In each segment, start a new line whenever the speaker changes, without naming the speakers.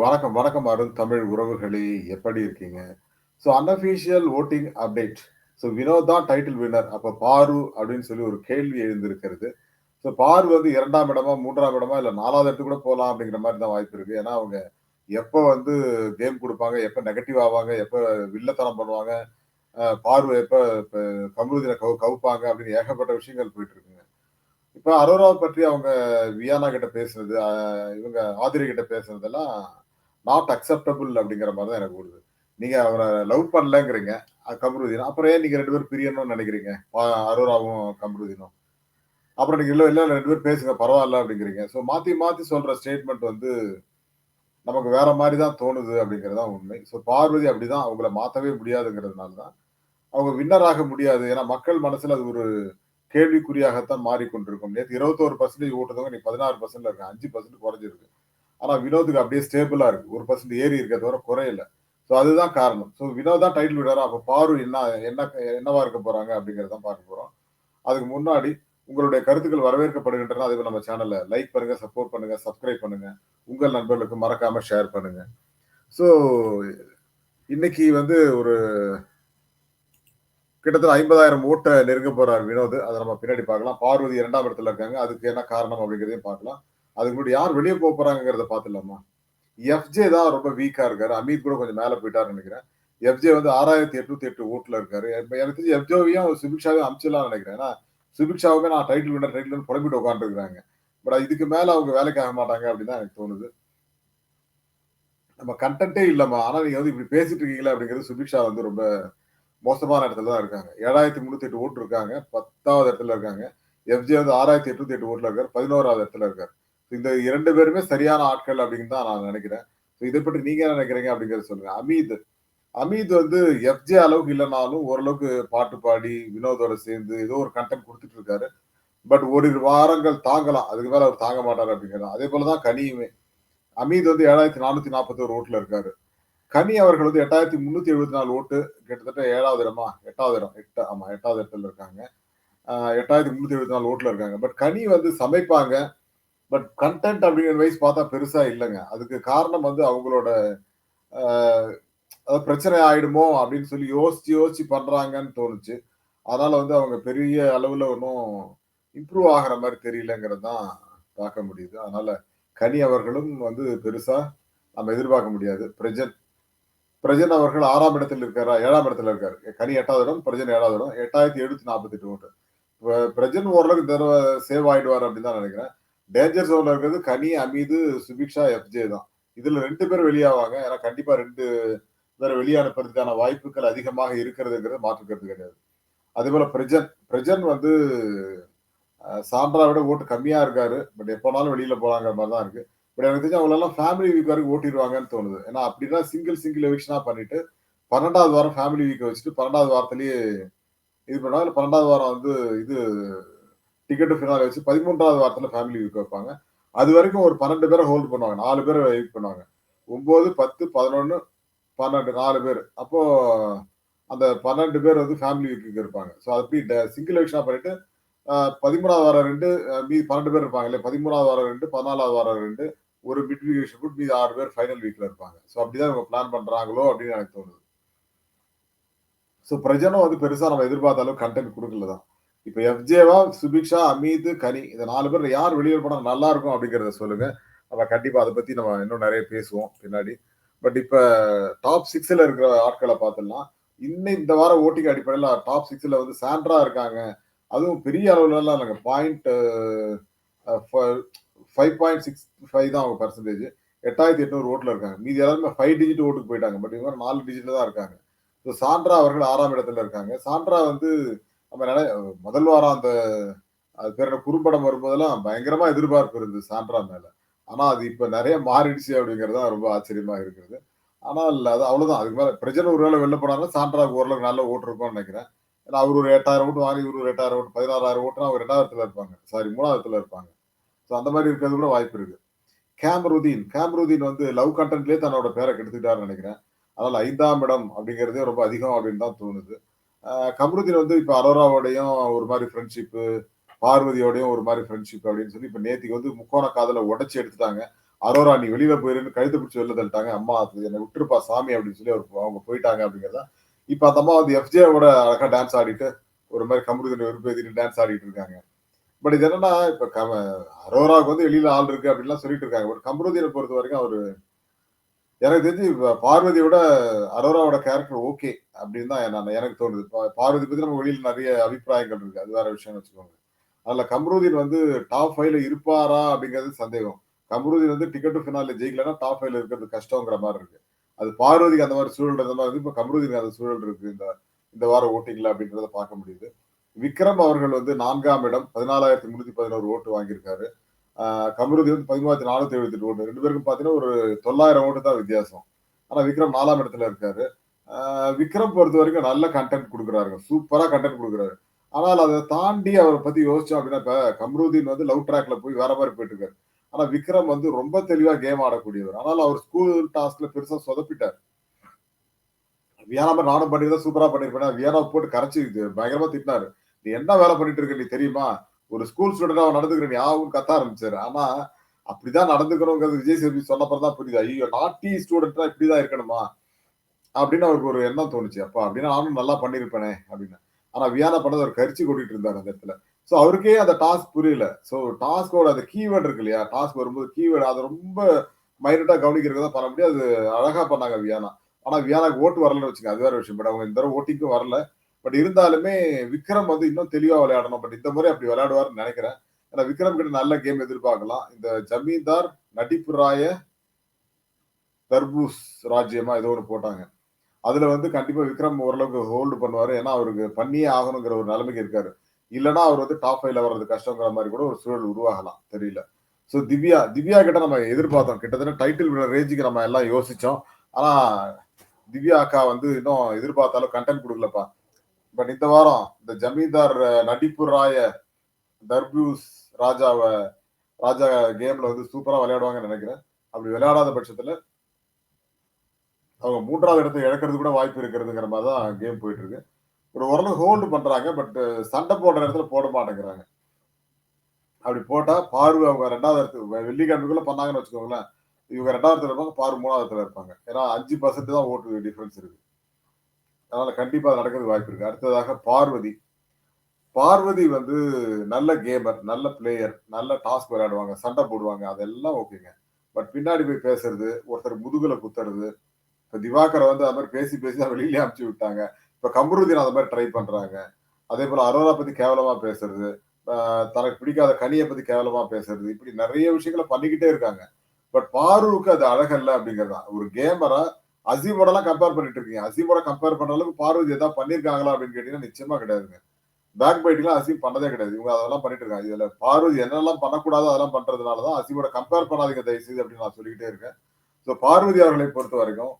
வணக்கம், வணக்கம் அருண் தமிழ் உறவுகளே! எப்படி இருக்கீங்க? So unofficial voting update. So Vinoth தான் டைட்டில் வின்னர். அப்போ பாரு அப்படின்னு சொல்லி ஒரு கேள்வி எழுந்திருக்கிறது. ஸோ பாரு வந்து இரண்டாம் இடமா, மூன்றாம் இடமா இல்லை நாலாவது இடத்துக்கு கூட போகலாம் அப்படிங்கிற மாதிரி தான் வாய்ப்பு இருக்கு. ஏன்னா அவங்க எப்போ வந்து கேம் கொடுப்பாங்க எப்போ நெகட்டிவ் ஆவாங்க, எப்போ வில்லத்தனம் பண்ணுவாங்க, பார்வை எப்போ இப்போ இப்ப கவு கவுப்பாங்க அப்படின்னு ஏகப்பட்ட விஷயங்கள் போயிட்டு இருக்குங்க. இப்போ அரோராவை பற்றி அவங்க வியானா கிட்ட பேசுனது, இவங்க ஆதிரி கிட்ட பேசுனதெல்லாம் நாட் அக்செப்டபிள் அப்படிங்கிற மாதிரி தான் எனக்கு ஓடுது. நீங்க அவரை லவ் பண்ணலங்கிறீங்க. அ அப்புறம் ஏன் நீங்க ரெண்டு பேரும் பிரியணும்னு நினைக்கிறீங்க அரோராவும் கமருதீனும். அப்புறம் நீங்க இல்லை இல்லை ரெண்டு பேரும் பேசுங்க பரவாயில்ல அப்படிங்கிறீங்க. ஸோ மாத்தி மாத்தி சொல்ற ஸ்டேட்மெண்ட் வந்து நமக்கு வேற மாதிரி தான் தோணுது அப்படிங்கிறது தான் உண்மை. ஸோ பார்வதி அப்படிதான். அவங்கள மாற்றவே முடியாதுங்கிறதுனால தான். அவங்க வின்னர் ஆக முடியாது. ஏன்னா மக்கள் மனசுல அது ஒரு கேள்விக்குறியாகத்தான் மாறிக்கொண்டிருக்கும். நேத்து 21% ஓட்டுனவங்க இன்னைக்கு 16%ல இருக்காங்க. 5% குறைஞ்சிருக்கு. ஆனா வினோத்துக்கு அப்படியே ஸ்டேபிளா இருக்கு. ஒரு பர்சன்ட் ஏறி இருக்க தவிர குறையல. ஸோ அதுதான் காரணம். ஸோ வினோத் தான் டைட்டில் விடுறாரு அப்போ பாரு என்ன என்ன என்னவா இருக்க போறாங்க அப்படிங்கிறத பார்க்க போறோம். அதுக்கு முன்னாடி உங்களுடைய கருத்துக்கள் வரவேற்கப்படுகின்றன. அதுக்கு நம்ம சேனலை லைக் பண்ணுங்க, சப்போர்ட் பண்ணுங்க, சப்ஸ்கிரைப் பண்ணுங்க. உங்கள் நண்பர்களுக்கு மறக்காம ஷேர் பண்ணுங்க. ஸோ இன்னைக்கு வந்து ஒரு கிட்டத்தட்ட ஐம்பதாயிரம் ஓட்டை நெருங்க போறார் வினோத். அதை நம்ம பின்னாடி பார்க்கலாம். பார்வதி இரண்டாம் இடத்துல இருக்காங்க. அதுக்கு என்ன காரணம் அப்படிங்கிறதையும் பார்க்கலாம். அதுக்கு முன்னாடி யார் வெளியே போ போறாங்கிறத பார்த்துடலாமா? எஃப்ஜே தான் ரொம்ப வீக்கா இருக்காரு. அமீத் கூட கொஞ்சம் மேல போயிட்டாருன்னு நினைக்கிறேன் எஃப்ஜே வந்து 6,808 ஓட்ல இருக்காரு. எனக்கு தெரிஞ்சு எஃப்ஜோவையும் சுபிக்ஷாவையும் அனுப்பிச்சிடலாம்னு நினைக்கிறேன் ஏன்னா சுபிக்ஷாவுமே நான் டைட்டில் வின்னர் டைட்டில் வின்னர் புலம்பிட்டு பட் இதுக்கு மேல அவங்க வேலைக்கு ஆக மாட்டாங்க அப்படின்னு தான் எனக்கு தோணுது. நம்ம கன்டென்ட்டே இல்லம்மா. ஆனா நீங்க வந்து இப்படி பேசிட்டு இருக்கீங்களா அப்படிங்கிறது சுபிக்ஷா வந்து ரொம்ப மோசமான இடத்துல தான் இருக்காங்க. 7,308 ஓட்டு இருக்காங்க. 10வது இடத்துல இருக்காங்க. எஃப்ஜே வந்து ஆறாயிரத்தி எட்நூத்தி எட்டு ஓட்டுல இருக்காரு. 11வது இடத்துல இருக்காரு. இந்த இரண்டு பேருமே சரியான ஆட்கள் அப்படின்னு தான் நான் நினைக்கிறேன் ஸோ பற்றி நீங்க என்ன நினைக்கிறீங்க அப்படிங்கிறத சொல்லுங்க. அமீத். அமீத் வந்து எஃப்ஜே அளவுக்கு இல்லைனாலும் ஓரளவுக்கு பாட்டு பாடி வினோதோட சேர்ந்து ஏதோ ஒரு கன்டென்ட் கொடுத்துட்டு இருக்காரு. பட் ஒரு வாரங்கள் தாங்கலாம். அதுக்கு மேல அவர் தாங்க மாட்டார் அப்படிங்கிறது. அதே போல தான் கனியுமே. அமீத் வந்து 7,441 ஓட்ல இருக்காரு. கனி அவர்கள் வந்து 8,374 ஓட்டு கிட்டத்தட்ட ஏழாவது இடமா? எட்டாவது இடம். எட்டு ஆமா எட்டாவது இடத்துல இருக்காங்க. எட்டாயிரத்தி முன்னூத்தி எழுபத்தி நாலு ஓட்டுல இருக்காங்க. பட் கனி வந்து சமைப்பாங்க. பட் கன்டென்ட் அப்படிங்கிற வைஸ் பார்த்தா பெருசா இல்லைங்க அதுக்கு காரணம் வந்து அவங்களோட அதாவது பிரச்சனை ஆயிடுமோ அப்படின்னு சொல்லி யோசிச்சு யோசிச்சு பண்றாங்கன்னு தோணுச்சு. அதனால வந்து அவங்க பெரிய அளவுல ஒன்றும் இம்ப்ரூவ் ஆகிற மாதிரி தெரியலங்கிறது தான் பார்க்க முடியுது. அதனால கனி அவர்களும் வந்து பெருசா நம்ம எதிர்பார்க்க முடியாது. பிரஜன் பிரஜன் அவர்கள் ஆறாம் இடத்தில் இருக்காரா? ஏழாம் இடத்துல இருக்காரு. கனி எட்டாவது இடம், பிரஜன் ஏழாவது இடம். 8,748 ஓட்டு. பிரஜன் ஓரளவுக்கு இந்த சேவ் ஆயிடுவார் அப்படின்னு தான் நினைக்கிறேன் டேஞ்சர் ஜோன்ல இருக்கிறது கனி, அமீது, சுபிக்ஷா, எஃப்ஜே தான். இதுல ரெண்டு பேர் வெளியாவாங்க. ஏன்னா கண்டிப்பா 2 பேர வெளியனுப்புறதுக்கான வாய்ப்புகள் அதிகமாக இருக்கிறதுங்கிறது மாற்றுக்கிறது கிடையாது கிடையாது. அதேபோல பிரஜன். பிரஜன் வந்து அ சாண்ட்ரா விட ஓட்டு கம்மியா இருக்காரு. பட் எப்போனாலும் வெளியில போலாங்கிற மாதிரி தான் இருக்கு. பட் எனக்கு தெரிஞ்சு அவங்களெல்லாம் ஃபேமிலி வீக் வரைக்கும் ஓட்டிடுவாங்கன்னு தோணுது. ஏன்னா அப்படின்னா சிங்கிள் சிங்கிள் எவிக்ஷனா பண்ணிட்டு 12வது வாரம் ஃபேமிலி வீக்கை வச்சுட்டு 12வது வாரத்திலேயே இது பண்ணுவாங்க. இல்ல 12வது வாரம் வந்து இது டிக்கெட்டு ஃபினால வச்சு பதிமூன்றாவது வாரத்தில் ஃபேமிலி வீக் வைப்பாங்க. அது வரைக்கும் ஒரு பன்னெண்டு பேரை ஹோல்ட் பண்ணுவாங்க. நாலு பேர் வெயிட் பண்ணுவாங்க. ஒம்பது பத்து பதினொன்று பன்னெண்டு நாலு பேர் அப்போ அந்த 12 பேர் வந்து ஃபேமிலி வீக்குக்கு இருப்பாங்க. ஸோ அப்படி சிங்கிள் எலெக்ஷனாக பண்ணிட்டு பதிமூணாவது வாரம் ரெண்டு மீதி 12 பேர் இருப்பாங்க இல்லையா? 13வது வாரம் 2, 14வது வாரம் ரெண்டு ஒரு மிட் வீக் எவிக்ஷன் மீது மீதி 6 பேர் ஃபைனல் வீக்ல இருப்பாங்க. ஸோ அப்படிதான் இவங்க பிளான் பண்றாங்களோ அப்படின்னு எனக்கு தோணுது. ஸோ பிரஜனும் வந்து பெருசா நம்ம எதிர்பார்த்த அளவுக்கு கன்டென்ட் கொடுக்கல தான். இப்ப எஃப்ஜேவா, சுபிக்ஷா, அமீத், கனி இந்த நாலு பேர் யார் வெளிய போனா நல்லா இருக்கும் அப்படிங்கிறத சொல்லுங்க. நம்ம கண்டிப்பா அதை பத்தி நம்ம இன்னும் நிறைய பேசுவோம் பின்னாடி. பட் இப்ப டாப் சிக்ஸ்ல இருக்கிற ஆட்களை பார்த்துடலாம். இன்னும் இந்த வாரம் ஓட்டிங் அடிப்படையில் டாப் சிக்ஸ்ல வந்து சாண்ட்ரா இருக்காங்க. அதுவும் பெரிய அளவுலலாம் இல்லைங்க point five point six five தான் அவங்க பர்சன்டேஜ் எட்டாயிரத்தி எட்நூறு ஓட்டில் இருக்காங்க. மீதி எல்லாருமே ஃபைவ் டிஜிட் ஓட்டுக்கு போயிட்டாங்க. பட் இவங்க நாலு டிஜிட்டில் தான் இருக்காங்க. ஸோ சாண்ட்ரா அவர்கள் ஆறாம் இடத்துல இருக்காங்க. சாண்ட்ரா வந்து நம்ம முதல் வாரம் அந்த அது பேர் குறும்படம் வரும்போதெல்லாம் பயங்கரமா எதிர்பார்ப்பு இருந்தது சாண்ட்ரா மேல. ஆனா அது இப்ப நிறைய மாறிடுச்சு அப்படிங்கிறது தான் ரொம்ப ஆச்சரியமா இருக்கிறது. ஆனால் அது அவ்வளவுதான். அதுக்கு மேல பிரஜன் ஒரு வேளை வெளில போனாலும் சாண்ட்ராவுக்கு ஓரளவுக்கு நல்ல ஓட்டு இருக்கும்னு நினைக்கிறேன் ஏன்னா அவரு ஒரு 8,000 ஓட்டு வாங்கி இவரு ஒரு 8,000 ஓட்டு 16,000 ஓட்டுனா அவர் ரெண்டாயிரத்துல இருப்பாங்க. சாரி மூணாயிரத்துல இருப்பாங்க. ஸோ அந்த மாதிரி இருக்கிறது கூட வாய்ப்பு இருக்கு. கேம்ருதீன் கேம்ருதீன் வந்து லவ் கண்டென்ட்லேயே தன்னோட பேரை கெடுத்துக்கிட்டாருன்னு நினைக்கிறேன் அதனால ஐந்தாம் இடம் அப்படிங்கிறதே ரொம்ப அதிகம் அப்படின்னு தான் தோணுது. கமருதீன் கம்ருதீன் வந்து இப்போ அரோராவோடையும் ஒரு மாதிரி ஃப்ரெண்ட்ஷிப்பு, பார்வதியோடையும் ஒரு மாதிரி ஃப்ரெண்ட்ஷிப் அப்படின்னு சொல்லி இப்போ நேத்திக்கு வந்து முக்கோண காதலை உடச்சி எடுத்துட்டாங்க. அரோரா நீ வெளியில போயிருன்னு கழுத்து பிடிச்சி வெளில தள்ளிட்டாங்க. அம்மா அது என்னை விட்டுருப்பா சாமி அப்படின்னு சொல்லி அவர் அவங்க போயிட்டாங்க அப்படிங்கிறதா. இப்போ அந்த அம்மா வந்து எஃப்ஜேவோட அழகா டான்ஸ் ஆடிட்டு ஒரு மாதிரி கமருதீன் விருப்பம் டான்ஸ் ஆடிட்டு இருக்காங்க. பட் இது என்னன்னா இப்போ கம அரோராவுக்கு வந்து வெளியில ஆள் இருக்கு அப்படின்லாம் சொல்லிட்டு இருக்காங்க. பட் கமருதீனை பொறுத்த வரைக்கும் அவர் எனக்கு தெரிஞ்சு பார்வதியோட அரோராவோட கேரக்டர் ஓகே அப்படின்னு தான் நான் எனக்கு தோணுது. பார்வதி பத்தி நம்ம வெளியில நிறைய அபிப்பிராயங்கள் இருக்கு. அது வேற விஷயம் வச்சுக்கோங்க. அதுல கம்ருதீன் வந்து டாப் ஃபைவ்ல இருப்பாரா அப்படிங்கிறது சந்தேகம். கம்ருதீன் வந்து டிக்கெட் ஃபினால ஜெயிக்கலன்னா டாப் ஃபைவ்ல இருக்கிறது கஷ்டங்கிற மாதிரி இருக்கு. அது பார்வதிக்கு அந்த மாதிரி சூழல் இருந்த மாதிரி இருக்கு இப்ப கம்ருதீனுக்கு அந்த சூழல் இருக்கு. இந்த இந்த வார ஓட்டிங்ல அப்படின்றத பார்க்க முடியுது. விக்ரம் அவர்கள் வந்து நான்காம் இடம் பதினாலாயிரத்தி முன்னூத்தி பதினோரு ஓட்டு வாங்கியிருக்காரு. ஆஹ் வந்து பதிமூவாயிரத்தி நானூத்தி எழுபத்தி எட்டு ஓட்டு. ரெண்டு பேருக்கும் பாத்தீங்கன்னா ஒரு தொள்ளாயிரம் ஓட்டு தான் வித்தியாசம். ஆனா விக்ரம் நாலாம் இடத்துல இருக்காரு. ஆஹ் விக்ரம் பொறுத்த வரைக்கும் நல்ல கண்டென்ட் கொடுக்குறாருங்க. சூப்பரா கண்டென்ட் கொடுக்குறாரு. ஆனால் அதை தாண்டி அவரை பத்தி யோசிச்சோம் அப்படின்னா இப்ப கம்ருதீன் வந்து லவ் ட்ராக்ல போய் வேற மாதிரி போயிட்டு இருக்காரு ஆனா விக்ரம் வந்து ரொம்ப தெளிவா கேம் ஆடக்கூடியவர். ஆனால் அவர் ஸ்கூல் டாஸ்க்ல பெருசா சொதப்பிட்டார். வியானா மாதிரி நானும் பண்ணிருந்தா சூப்பரா பண்ணிருப்பேன் வியானா போட்டு கரைச்சி பயங்கரமா திட்டினாரு. நீ என்ன வேலை பண்ணிட்டு இருக்க? நீ தெரியுமா? ஒரு ஸ்கூல் ஸ்டூடெண்ட் அவன் நடந்துக்கிற யாவும் கத்த ஆரம்பிச்சாரு. ஆனா அப்படிதான் நடந்துக்கிறோங்கிறது விஜய் சேபி சொன்னப்பறம் புரியுது. ஐயோ நாட்டி ஸ்டூடெண்டா இப்படிதான் இருக்கணுமா? அப்படின்னு அவருக்கு ஒரு எண்ணம் தோணுச்சு. அப்பா அப்படின்னா நானும் நல்லா பண்ணிருப்பேனே அப்படின்னு. ஆனா வியானா பண்ணது அவர் கரிச்சு கொட்டிட்டு இருந்தார் அந்த இடத்துல. ஸோ அவருக்கே அந்த டாஸ்க் புரியல. ஸோ டாஸ்கோட அந்த கீவேர்டு இருக்கு இல்லையா? டாஸ்க் வரும்போது கீவேர்டு அதை ரொம்ப மைனட்டா கவனிக்கிறதா பண்ண முடியாது அது அழகா பண்ணாங்க வியானா. ஆனா வியானாக்கு ஓட்டு வரலன்னு வச்சுங்க அது வேற விஷயம். பட் அவங்க இந்த தடவை ஓட்டிக்கும் வரல. பட் இருந்தாலுமே விக்ரம் வந்து இன்னும் தெளிவா விளையாடணும். பட் இந்த முறை அப்படி விளையாடுவாருன்னு நினைக்கிறேன். ஏன்னா விக்ரம் கிட்ட நல்ல கேம் எதிர்பார்க்கலாம். இந்த ஜமீன்தார் நடிப்பு ராய தர்பூஸ் ராஜ்யமா ஏதோ ஒன்று போட்டாங்க. அதுல வந்து கண்டிப்பா விக்ரம் ஓரளவுக்கு ஹோல்டு பண்ணுவாரு. ஏன்னா அவருக்கு பண்ணியே ஆகணுங்கிற ஒரு நிலைமைக்கு இருக்காரு. இல்லைன்னா அவர் வந்து டாப் ஃபைவ்ல வர்றது கஷ்டங்கிற மாதிரி கூட ஒரு சூழல் உருவாகலாம். தெரியல. ஸோ திவ்யா திவ்யா கிட்ட நம்ம எதிர்பார்த்தோம். கிட்டத்தட்ட டைட்டில் வினர் ரேஞ்சுக்கு நம்ம எல்லாம் யோசிச்சோம். ஆனா திவ்யா அக்கா வந்து இன்னும் எதிர்பார்த்தாலும் கண்டென்ட் கொடுக்கலப்பா. பட் இந்த வாரம் இந்த ஜமீன்தார் நடிப்பு ராய தர்பூஸ் ராஜாவை ராஜா கேம்ல வந்து சூப்பரா விளையாடுவாங்கன்னு நினைக்கிறேன். அப்படி விளையாடாத பட்சத்துல அவங்க மூன்றாவது இடத்தை இழக்கிறது கூட வாய்ப்பு இருக்கிறதுங்கிற மாதிரி தான் கேம் போயிட்டு இருக்கு ஒரு ஓரளவு ஹோல்டு பண்றாங்க பட் சண்டை போடுற இடத்துல போட மாட்டேங்கிறாங்க. அப்படி போட்டா பார்வை அவங்க ரெண்டாவது இடத்துக்கு வெள்ளிக்கிழமைக்குள்ள பண்ணாங்கன்னு வச்சுக்கோங்களேன். இவங்க ரெண்டாவது இடத்துல இருப்பாங்க பார்வை மூணாவது இடத்துல இருப்பாங்க. ஏன்னா அஞ்சு பர்சன்ட் தான் ஓட்டு டிஃபரன்ஸ் இருக்கு. அதனால கண்டிப்பா நடக்கிறதுக்கு வாய்ப்பு இருக்கு. அடுத்ததாக பார்வதி. பார்வதி வந்து நல்ல கேமர் நல்ல பிளேயர் நல்ல டாஸ்க் விளையாடுவாங்க சண்டை போடுவாங்க அதெல்லாம் ஓகேங்க பட் பின்னாடி போய் பேசுறது ஒருத்தர் முதுகுல குத்துறது இப்ப திவாகரை வந்து அது மாதிரி பேசி பேசி தான் வெளியிலே அமுச்சு விட்டாங்க. இப்ப கமருதீன் அந்த மாதிரி ட்ரை பண்றாங்க. அதே போல அரோரா பத்தி கேவலமா பேசுறது தனக்கு பிடிக்காத கனியை பத்தி கேவலமா பேசுறது இப்படி நிறைய விஷயங்களை பண்ணிக்கிட்டே இருக்காங்க. பட் பாருவுக்கு அது அழகல்ல அப்படிங்கிறது தான் ஒரு கேமரா அசீமோடலாம் கம்பேர் பண்ணிட்டு இருக்கீங்க அசீமோட கம்பேர் பண்ற அளவுக்கு பார்வதி ஏதாவது பண்ணிருக்காங்களா அப்படின்னு கேட்டீங்கன்னா நிச்சயமா கிடையாதுங்க. பேக் பைட்டிங்லாம் அசீம் பண்ணதே கிடையாது. இவங்க அதெல்லாம் பண்ணிட்டு இருக்காங்க இதுல பார்வதி என்னெல்லாம் பண்ணக்கூடாதோ அதெல்லாம் பண்றதுனாலதான் அசீமோட கம்பேர் பண்ணாதீங்க தயவுசெய்து அப்படின்னு நான் சொல்லிக்கிட்டே இருக்கேன். ஸோ பார்வதி அவர்களை பொறுத்த வரைக்கும்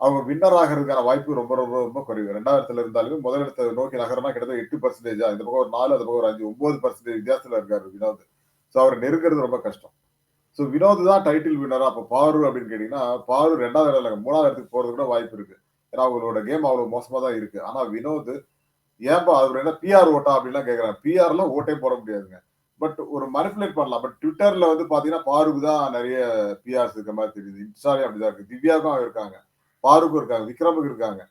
அவங்க வின்னர் ஆகிறதுக்கான வாய்ப்பு ரொம்ப ரொம்ப ரொம்ப குறைவு. ரெண்டாயிரத்துல இருந்தாலுமே முதலிடத்தை நோக்கி நகரம்னா கிட்டத்தட்ட எட்டு பர்சன்டேஜா இந்த பக்கம் ஒரு நாலு அந்த பக்கம் ஒரு அஞ்சு ஒன்பது பர்சன்டேஜ் வித்தியாசத்துல இருக்காரு வினோத். ஸோ அவரை நெருங்கிறது ரொம்ப கஷ்டம். ஸோ வினோத் தான் டைட்டில் வின்னரா அப்போ பாரு அப்படின்னு கேட்டீங்கன்னா பாரு ரெண்டாவது இடம் மூணாவது இடத்துக்கு போறது கூட வாய்ப்பு இருக்கு. ஏன்னா அவங்களோட கேம் அவ்வளவு மோசமா தான் இருக்கு. ஆனா வினோத் ஏன்பா அவர் என்ன பிஆர் ஓட்டா அப்படின்லாம் கேட்குறாங்க பிஆர்லாம் ஓட்டே போட முடியாதுங்க. பட் ஒரு மனிப்புலேட் பண்ணலாம். பட் ட்விட்டர்ல வந்து பாத்தீங்கன்னா பாருக்கு தான் நிறைய பிஆர்ஸ் இருக்க மாதிரி தெரியுது. இன்ஸ்டாலே அப்படிதான் இருக்கு. திவ்யாவுக்கும் இருக்காங்க. பாருக்கும் இருக்காங்க. விக்ரமுக்கு இருக்காங்க.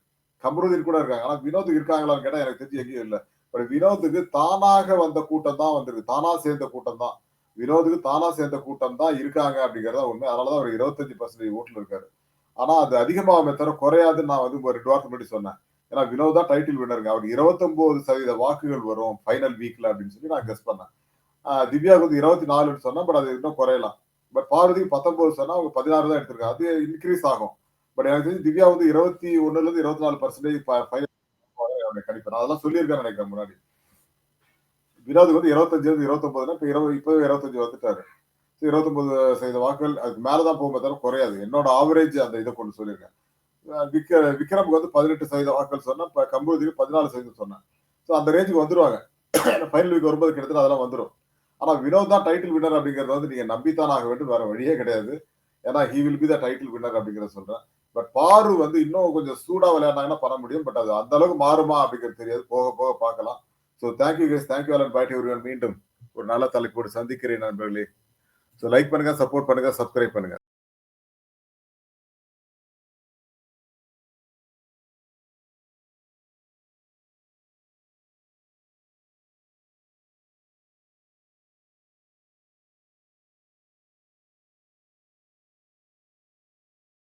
கமருதீன் கூட இருக்காங்க. ஆனா வினோத்துக்கு இருக்காங்களான்னு கேட்டா எனக்கு தெரிஞ்சு எங்கேயும் இல்லை. பட் வினோத்துக்கு தானாக வந்த கூட்டம் தான் வந்திருக்கு. தானா சேர்ந்த கூட்டம் தான். வினோதுக்கு தானா சேர்ந்த கூட்டம் தான் இருக்காங்க அப்படிங்கிறத உண்மை. அதனாலதான் அவர் இருபத்தஞ்சு பர்சன்டேஜ் ஓட்டுல இருக்காரு. ஆனா அது அதிகமாகவே தவிர குறையாதுன்னு நான் வந்து ஒரு ரெண்டு வாரத்துக்கு முன்னாடி சொன்னேன். ஏன்னா வினோத் தான் டைட்டில் வினருங்க அவர் இருபத்தொன்பது சதவீத வாக்குகள் வரும் ஃபைனல் வீக்ல அப்படின்னு சொல்லி நான் கெஸ் பண்ணேன். திவ்யாவுக்கு வந்து இருபத்தி நாலுன்னு சொன்னா பட் அது இன்னும் குறையலாம். பட் பார்வதிக்கு பத்தொன்பது சொன்னா அவங்க பதினாறு தான் எடுத்திருக்காங்க. அது இன்க்ரீஸ் ஆகும். பட் எனக்கு தெரிஞ்சு திவ்யா வந்து இருபத்தி ஒண்ணுல இருந்து இருபத்தி நாலு பர்சன்டேஜ் ஃபைனல் கணிப்பேன். அதெல்லாம் சொல்லியிருக்கேன் நினைக்கிறேன் முன்னாடி. வினோத் வந்து இருபத்தஞ்சு இருந்து இருபத்தொன்பதுனா இப்போ இருபது இப்போ இருபத்தஞ்சு வந்துட்டாரு. இருபத்தொன்பது சதவீத வாக்குகள் அதுக்கு மேலதான் போகும்போது தவிர குறையாது. என்னோட ஆவரேஜ் அந்த இதை கொண்டு சொல்லியிருக்கேன். அஹ் விக்க விக்ரமுக்கு வந்து பதினெட்டு சதவீத வாக்குகள் சொன்னா இப்போ கம்பூதிக்கு பதினாலு சதவீதம் சொன்னேன் ஸோ அந்த ரேஞ்சுக்கு வந்துருவாங்க. ஃபைனல் வீக் வரும்போது கிட்டத்தட்ட அதெல்லாம் வந்துடும் ஆனால் வினோத் தான் டைட்டில் வின்னர் அப்படிங்கிறது வந்து நீங்கள் நம்பித்தான் ஆக வேண்டும். வேற வழியே கிடையாது. ஏன்னா he will be the title winner அப்படிங்கிறத சொல்கிறேன் பட் பாரு வந்து இன்னும் கொஞ்சம் சூடாக விளையாடினாங்கன்னா பண்ண முடியும். பட் அது அந்த அளவுக்கு மாறுமா அப்படிங்கிறது தெரியாது. போக போக பார்க்கலாம். So thank you guys thank you Alan பாட்டி ஒருவன் மீண்டும் ஒரு நல்ல தலைப்போடு சந்திக்கிறேன் நண்பர்களே. ஸோ லைக் பண்ணுங்க சப்போர்ட் பண்ணுங்க சப்ஸ்கிரைப் பண்ணுங்க.